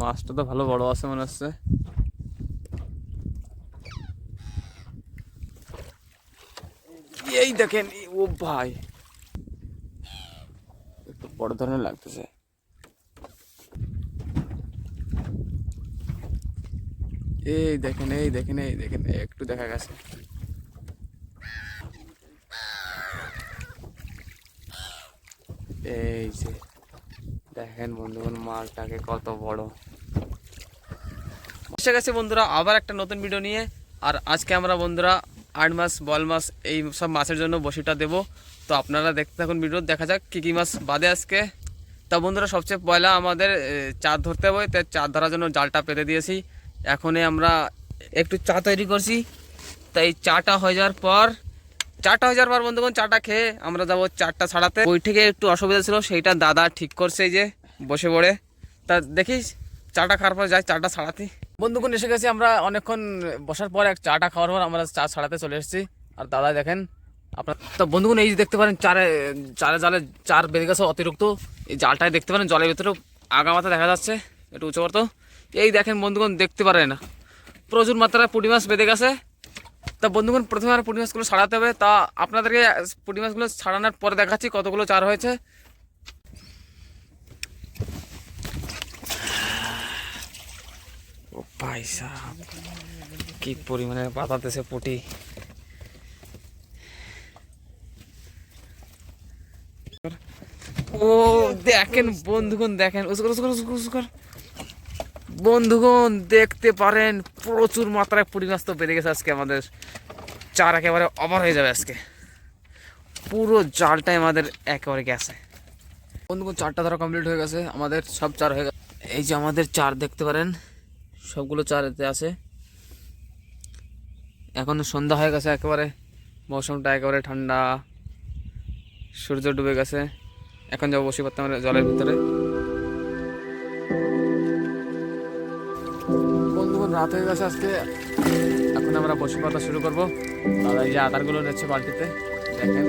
মাছটা তো ভালো বড় আছে মনে হচ্ছে। এই দেখেন, ও ভাই। একটু বড় ধরনের লাগতেছে। এই দেখেন এই দেখেন এই দেখেন, একটু দেখা গেছে। এই যে। দেখেন বন্ধুগণ, মালটাকে কত বড়। এসে গেছে বন্ধুরা, আবার একটা নতুন ভিডিও নিয়ে। আর আজকে আমরা বন্ধুরা আট মাস, বল মাছ এই সব মাছের জন্য বসিটা দেব। তো আপনারা দেখতে থাকুন ভিডিও দেখা যাক কী কী মাছ বাদে আজকে। তা বন্ধুরা, সবচেয়ে পয়লা আমাদের চার ধরতে হবে, তাই চার ধরার জন্য জালটা পেতে দিয়েছি। এখনই আমরা একটু চা তৈরি করছি। তাই চাটা হয়ে যাওয়ার পর চারটা হয়ে যাওয়ার পর বন্ধুগণ চাটা খেয়ে আমরা যাব চারটা ছাড়াতে ওই থেকে একটু অসুবিধা ছিল, সেইটা দাদা ঠিক করছে যে, বসে পড়ে। তা দেখিস, চাটা খাওয়ার পর যাই চাটা ছাড়াতে বন্ধুগণ এসে গেছি আমরা অনেকক্ষণ বসার পর এক চাটা খাওয়ার পর আমরা চা ছাড়াতে চলে এসেছি। আর দাদা দেখেন, আপনার তো বন্ধুগণ এই যে দেখতে পারেন, চারে চারে জালে চার বেঁধে গেছে অতিরিক্ত। এই জালটায় দেখতে পারেন, জলের ভিতরে আগামাথা দেখা যাচ্ছে, একটু উঁচু করতো। এই দেখেন বন্ধুগণ, দেখতে পারেন, প্রচুর মাত্রায় পুঁটি মাছ বেঁধে গেছে। তা বন্ধুগণ, প্রথমে আর পুঁটি মাছগুলো ছাড়াতে হবে। তা আপনাদেরকে পুঁটি মাছগুলো ছাড়ানোর পরে দেখাচ্ছি কতগুলো চার হয়েছে। ও পয়সা কি পরিমাণে পাতাতেছে পুঁটি। ও, দেখেন বন্ধুগণ, দেখেন, উস্কর উস্কর উস্কর উস্কর। বন্ধুগণ, দেখতে পারেন, প্রচুর মাত্রায় পুঁটি মাছ তো বেড়ে গেছে আজকে আমাদের। চার একেবারে অবার হয়ে যাবে আজকে। পুরো জালটাই আমাদের একেবারে গেছে। বন্ধুগণ, চারটা ধরা কমপ্লিট হয়ে গেছে। আমাদের সব চার হয়ে গেছে। এই যে আমাদের চার দেখতে পারেন, সবগুলো চার এতে আছে। এখন সন্ধ্যা হয়ে গেছে একেবারে। মৌসুমটা একেবারে ঠান্ডা। সূর্য ডুবে গেছে। এখন যাব বসে পড়তে আমরা জলের ভিতরে। রাত হয়ে আজকে এখন আমরা বসে কথা শুরু করব। দাদা এই যে আদারগুলো নিচ্ছে বালতিতে, দেখেন।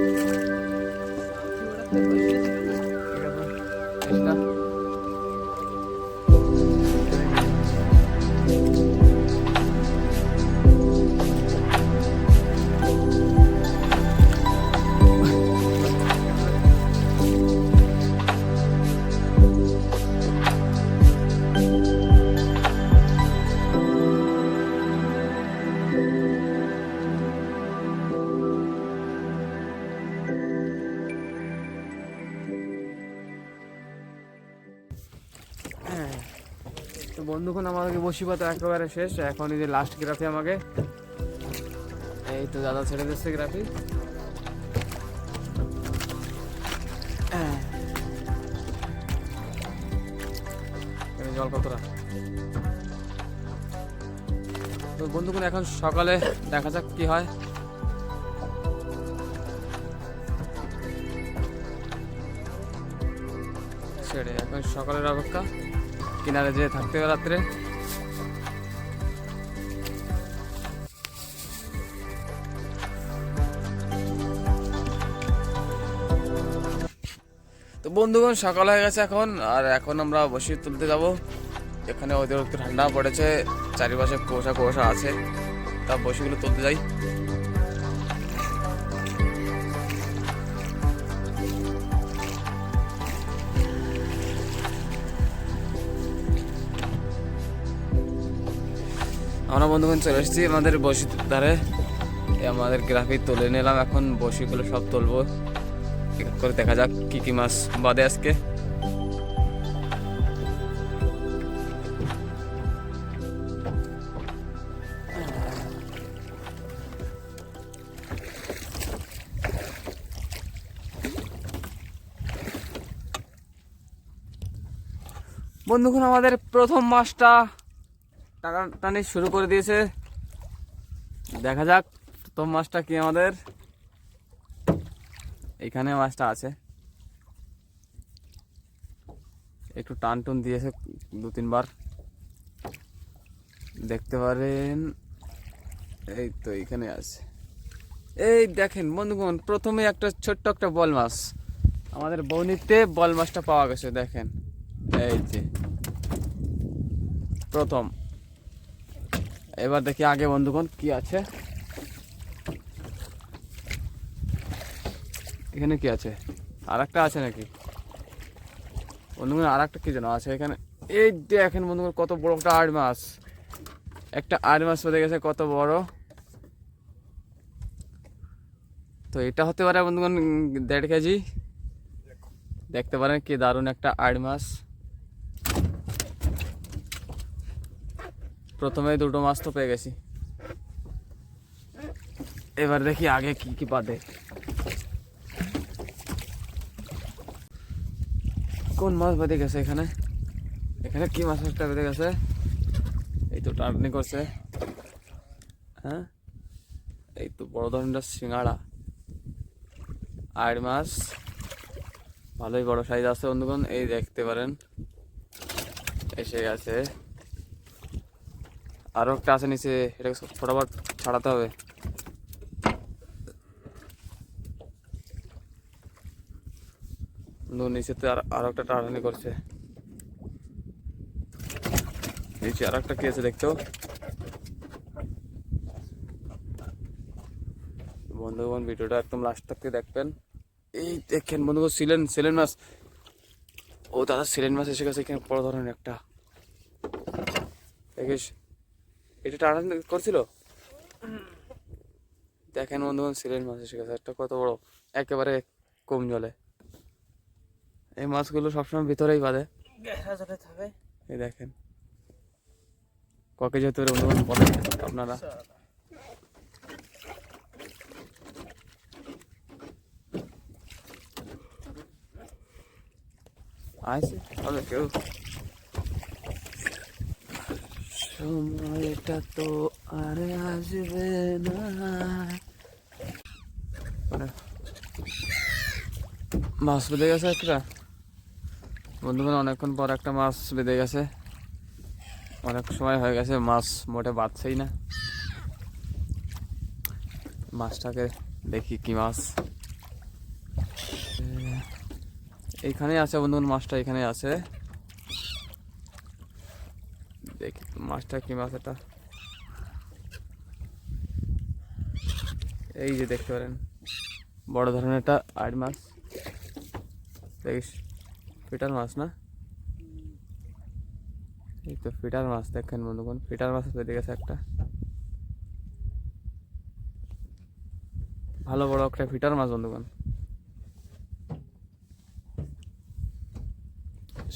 বসিপাতা একেবারে শেষ, এখন এই যে লাস্ট গ্রাফি আমাকে। এই তো দাদা ছেড়ে দিচ্ছে গ্রাফি জল কতটা? তো বন্ধুক্ষণ এখন সকালে দেখা যাক কি হয়। ছেড়ে, এখন সকালের অপেক্ষা। কিনারে যেয়ে থাকতে হবে রাত্রে। তো বন্ধুগণ, সকাল হয়ে গেছে এখন, আর এখন আমরা বসে তুলতে যাব। এখানে অতিরিক্ত ঠান্ডা পড়েছে, চারিপাশে কুয়াশা কুয়াশা আছে, তা বসিগুলো তুলতে যাই। আমরা বন্ধুগণ চলে এসেছি আমাদের বসি ধারে। আমাদের গ্রাফি তুলে নিলাম, এখন বসিগুলো সব তুলবো। করে দেখা যাক কি কি মাছ বাদে আজকে। বন্ধুগণ, আমাদের প্রথম মাছটা টাকা টানি শুরু করে দিয়েছে। দেখা যাক প্রথম মাছটা কি আমাদের। এখানে মাছটা আছে। একটু টান টুন দিয়েছে দু তিনবার। দেখতে পারেন, এই তো এখানে আছে। এই দেখেন বন্ধুগণ, প্রথমে একটা ছোট্ট একটা বল মাছ। আমাদের বৌনিতে বল মাছটা পাওয়া গেছে, দেখেন। এই যে, প্রথম। এবার দেখি আগে বন্ধুগণ কি আছে। এখানে কি আছে? আর একটা আছে নাকি? বন্ধুগণ আর একটা কি যেন আছে এখানে? এই দেখেন বন্ধুগণ, কত বড় একটা আট মাছ। একটা আট মাছ বেঁধে গেছে, কত বড়। তো এটা হতে পারে বন্ধুগণ, দেড় কেজি। দেখতে পারেন কি দারুণ একটা আট মাছ। প্রথমে দুটো মাছ তো পেয়ে গেছি। এবার দেখি আগে কি কি পাতে কোন মাছ বেঁধে গেছে এখানে? এখানে কি মাছ একটা বেঁধে গেছে? এই তো টার্নি করছে। হ্যাঁ? এই তো বড় ধরনের সিঙ্গাড়া। আর মাছ। ভালোই বড় সাইজ আছে বন্ধুগণ, এই দেখতে পারেন। এসে গেছে। আরও একটা আছে নিচে, এটাকে ফটাফট ছাড়াতে হবে। বন্ধু নিচেতে আর আরও একটা টানানি করছে। নিচে আর একটা কি আছে দেখতো বন্ধুগণ, ভিডিওটা একদম লাস্ট থেকে দেখবেন। এই দেখেন বন্ধুগণ, সিলেন সিলেন মাছ। ও দাদা, সিলেন মাছ এসে গেছে এখানে, বড় ধরনের একটা। দেখিস, এটা টানা করছিল? দেখেন বন্ধুগণ, সিলেন মাছ এসে গেছে। একটা কত বড়, একেবারে কম জলে। এই মাছগুলো সবসময় ভিতরেই বাঁধে। এই দেখেন। ক কেজি হতে পারে বলেন আপনারা হবে কেউ। সময়টা তো আর আসবে না। মানে মাছ বেঁধে গেছে একটা। বন্ধুগণ, অনেকক্ষণ পর একটা মাছ বেঁধে গেছে। অনেক সময় হয়ে গেছে, মাছ মোটে বাঁধছেই না। মাছটাকে দেখি কি মাছ। এইখানে আছে বন্ধুগণ, মাছটা এখানে আছে। দেখি মাছটা কি মাছ এটা। এই যে দেখতে পারেন, বড় ধরনের একটা আট মাছ। দেখিস। ফিটার মাছ না? এই তো ফিটার মাছ দেখেন বন্ধুগণ ফিটার মাছ বেঁধে গেছে একটা। ভালো বড় একটা ফিটার মাছ বন্ধুগণ।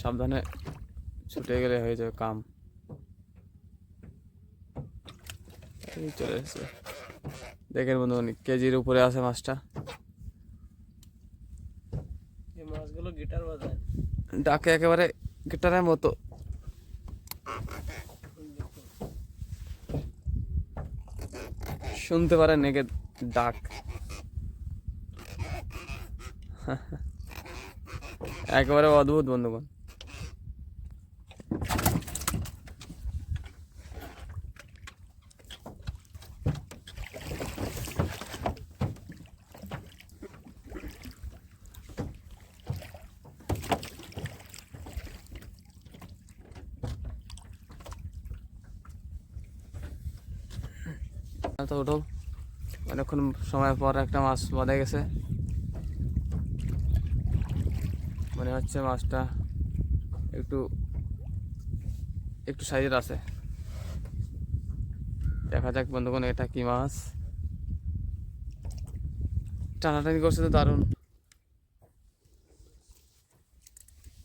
সাবধানে ছুটে গেলে হয়ে যাবে কাম। এই চলে এসেছে। দেখেন বন্ধুগণ, কেজির উপরে আছে মাছটা এই মাছগুলো গিটার বাজায় ডাকে একেবারে গিটারের মতো। শুনতে পারেন একে ডাক। একেবারে অদ্ভুত বন্ধুগণ। তো ওঠো অনেকক্ষণ সময় পর একটা মাছ বাঁধে গেছে। মনে হচ্ছে মাছটা একটু একটু সাইজের আছে। দেখা যাক বন্ধুগণ, এটা কি মাছ? টানাটানি করছে তো দারুণ।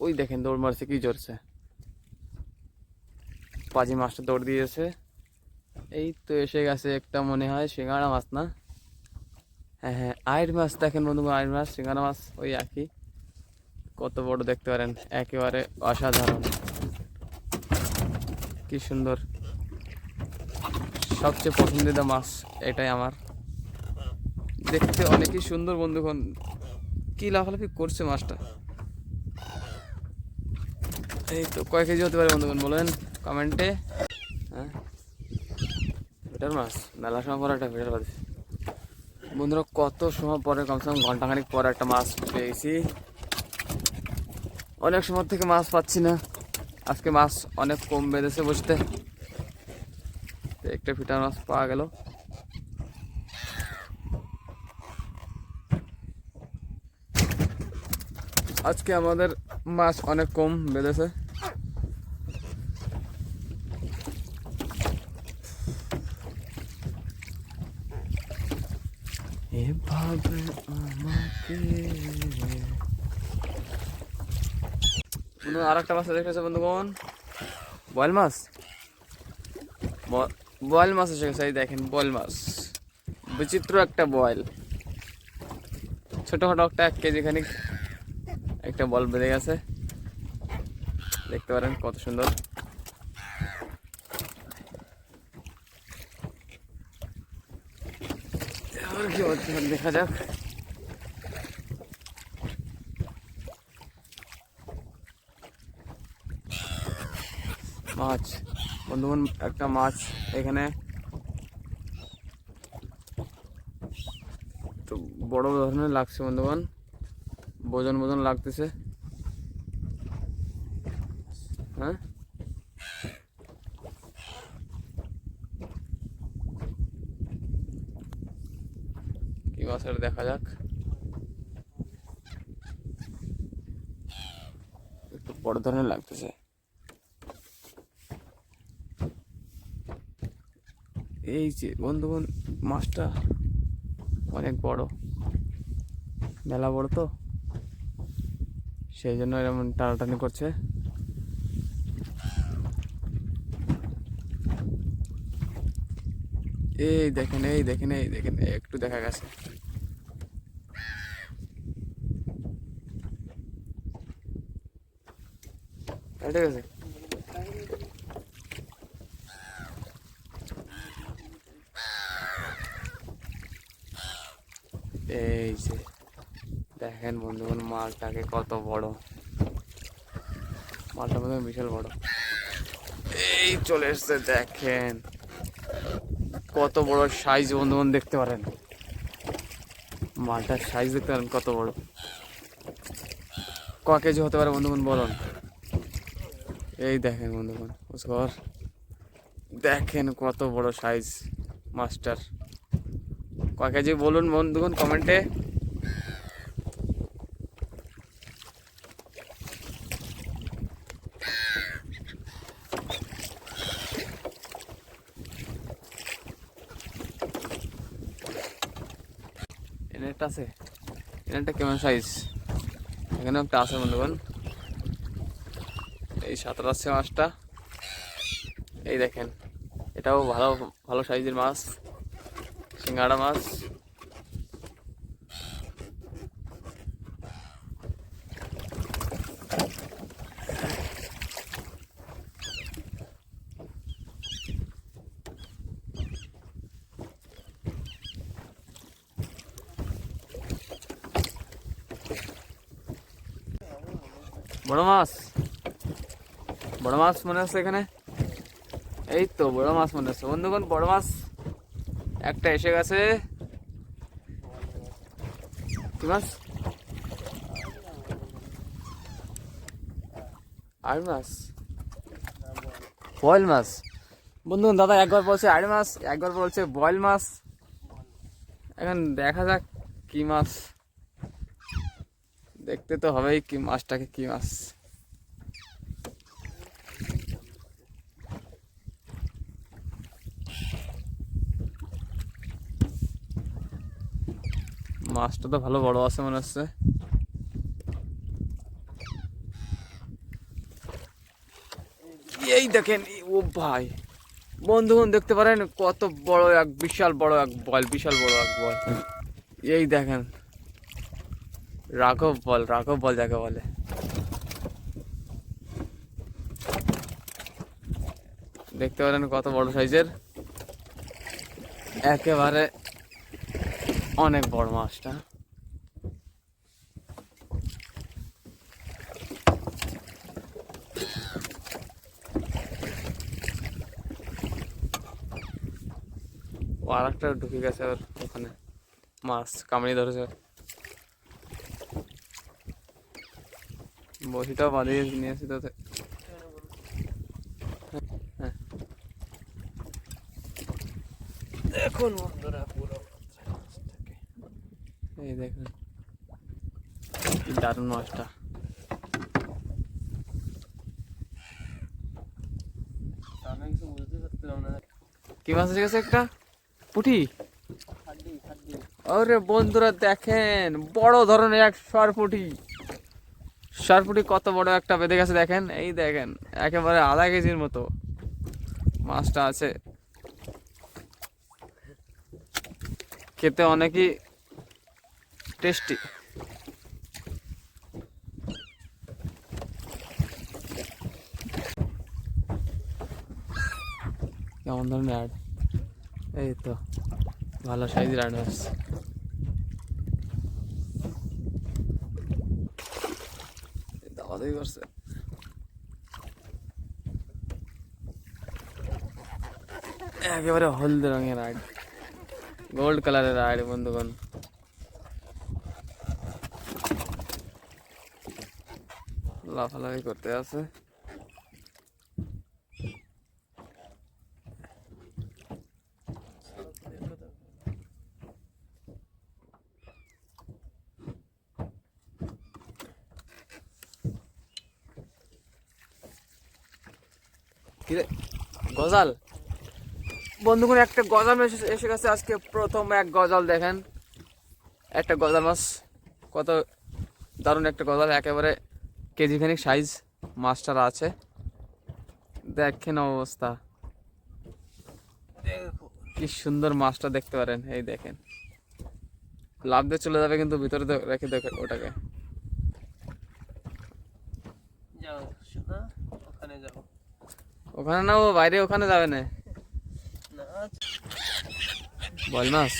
ওই দেখেন, দৌড় মারছে, কি জোরছে। পাজি মাছটা দৌড় দিয়েছে। এই তো এসে গেছে একটা মনে হয় সিঙ্গাড়া মাছ, না? হ্যাঁ হ্যাঁ আয়ের মাছ দেখেন বন্ধুগণ আয়ের মাছ সিঙ্গাড়া মাছ, ওই একই। কত বড় দেখতে পারেন, একেবারে অসাধারণ। কি সুন্দর। সবচেয়ে পছন্দিদা মাছ এটাই আমার। দেখতে অনেকই সুন্দর বন্ধুগণ কি লাফালাফি করছে মাছটা। এই তো কয় কেজি হতে পারে বন্ধুগণ বলেন কমেন্টে। হ্যাঁ। ফিটার মাছ, মেলা সময় পরে একটা ফিটার পাচ্ছি বন্ধুরা, কত সময় পরে কমসে কম ঘন্টাখানিক পরে একটা মাছ পেয়েছি। অনেক সময় থেকে মাছ পাচ্ছি না। আজকে মাছ অনেক কম বেঁধেছে বুঝতে। একটা ফিটা মাছ পাওয়া গেল। আজকে আমাদের মাছ অনেক কম বেঁধেছে। এভাবে আমাকে। আর একটা মাছ দেখেছে বন্ধুগণ? বয়েল মাছ। বয়েল মাছ এসে গেছে দেখেন বয়েল মাছ। বিচিত্র একটা বয়েল ছোটখাটো একটা এক কেজি খানিক একটা বল বেঁধে গেছে। দেখতে পারেন কত সুন্দর। এবার দেখা যাক। মাছ। বন্ধুগণ, একটা মাছ এখানে। তো বড় ধরনের লাগছে বন্ধুবান বোজন বোজন লাগতেছে হ্যাঁ এটা দেখা যাক। একটু বড় ধরনের লাগতেছে। এই যে বন্ধুগণ, মাছটা অনেক বড়। মেলা বড় তো। সেই জন্য এরকম টানাটানি করছে। এই দেখেন এই দেখেন এই দেখেন একটু দেখা গেছে। ঠিক আছে এই যে, দেখেন বন্ধুগণ, মালটাকে কত বড়। মালটা মধ্যে বিশাল বড়। এই চলে এসছে, দেখেন। কত বড় সাইজ বন্ধুগণ, দেখতে পারেন। মালটার সাইজ দেখতে পারেন কত বড়। ক কেজি হতে পারে বন্ধুগণ, বলুন। এই দেখেন বন্ধুগণ, ঘর। দেখেন কত বড় সাইজ মাস্টার ক কেজি বলুন বন্ধুগণ কমেন্টে এনেরটা আছে? এনেরটা কেমন সাইজ এখানে একটা আছে বন্ধুগণ। এই সাঁতার আছে মাছটা। এই দেখেন, এটাও ভালো ভালো সাইজের মাছ, সিঙ্গাড়া মাছ। বড় মাছ? বড় মাছ মনে হচ্ছে এখানে? এই তো বড় মাছ মনে আছে। বন্ধুগণ, বড় মাছ একটা এসে গেছে। কি মাছ? আর মাছ। বয়েল মাছ। বন্ধু দাদা একবার বলছে আড়ি মাছ, একবার বলছে বয়েল মাছ। এখন দেখা যাক কি মাছ। দেখতে তো হবেই কি মাছটাকে কি মাছ। মাছটা তো ভালো বড় আছে মনে হচ্ছে। এই দেখেন ও ভাই। বন্ধুগণ, দেখতে পারেন কত বড় এক বিশাল বড় এক বল, বিশাল বড় এক বল। এই দেখেন। রাঘব বল রাঘব বল যাকে বলে। দেখতে পারেন কত বড় সাইজের। একেবারে অনেক বড় মাছটা। আর একটা ঢুকে গেছে আর ওখানে। মাছ কামড়ি ধরেছে। বহিটা বাঁধিয়ে নিয়েছি তাতে দেখুন হ্যাঁ। বন্ধুরা এই দেখুন। দারুণ মাছটা। কি মাছ আছে গেছে একটা? পুঁটি? হাড্ডি বন্ধুরা দেখেন বড় ধরনের এক সরপুটি সরপুটি কত বড় একটা বেঁধে গেছে দেখেন এই দেখেন একেবারে আধা কেজির মতো মাছটা আছে। খেতে অনেকই টেস্টি কেমন ধরনের অ্যাড এই তো ভালো সাইজের অ্যাড আসছে দাওয়াদাই করছে একেবারে হলদে রঙের আইড গোল্ড কালারের আইড বন্ধুগণ। লাফালাফি করতে আছে। কিরে, গজাল? বন্ধুগণ, একটা গজাল এসে এসে গেছে। আজকে প্রথম এক গজাল দেখেন। একটা গজাল মাছ। কত দারুণ একটা গজাল, একেবারে কেজি খানিক সাইজ মাছটার আছে। দেখেন অবস্থা। কি সুন্দর মাছটা দেখতে পারেন এই দেখেন। লাভ দিয়ে চলে যাবে কিন্তু ভিতরে রেখে দেখে ওটাকে। যাও ওখানে না ও বাইরে ওখানে যাবে না? না বল মাছ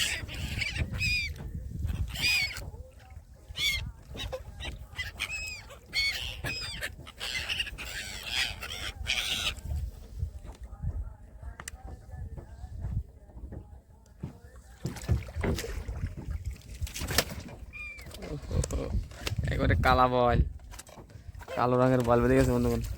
একবারে কালা বল। কালো রঙের বল বেরিয়ে গেছে বন্ধুগণ।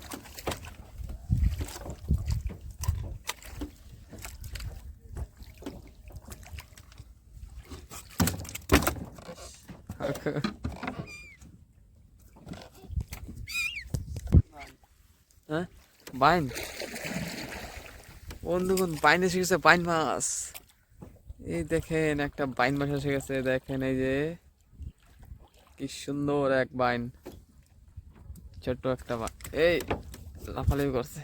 হ্যাঁ? বাইন বন্ধুগণ বাইন এসে গেছে বাইন মাছ। এই দেখেন একটা বাইন মাছ এসে গেছে দেখেন এই যে। কি সুন্দর এক বাইন। ছোট্ট একটা বা এই, লাফালাফি করছে।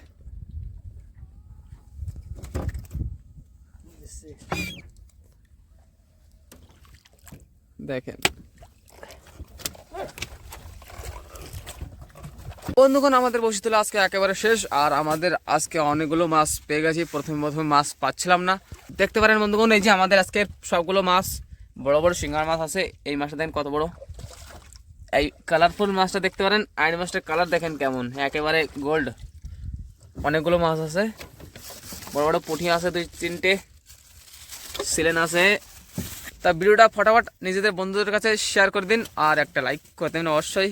দেখেন। বন্ধুগণ, আমাদের বসে তোলা আজকে একেবারে শেষ, আর আমাদের আজকে অনেকগুলো মাছ পেয়ে গেছি। প্রথমে প্রথমে মাছ পাচ্ছিলাম না। দেখতে পারেন বন্ধুগণ, এই যে আমাদের আজকে সবগুলো মাছ, বড় বড় সিঙ্গার মাছ আছে। এই মাছটা দেখেন কত বড়। এই কালারফুল মাছটা দেখতে পারেন। আইন মাছটার কালার দেখেন কেমন। একেবারে গোল্ড অনেকগুলো মাছ আছে। বড় বড় পুঁটি আছে দুই তিনটে। সিলেন আছে। তা ভিডিওটা ফটাফট নিজেদের বন্ধুদের কাছে শেয়ার করে দিন আর একটা লাইক করতে দিন অবশ্যই।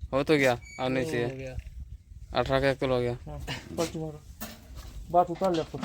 हो तो गया अब नहीं चाहिए। गया। अठारह का एक किलो हो गया। हाँ, बात उतार ले खुद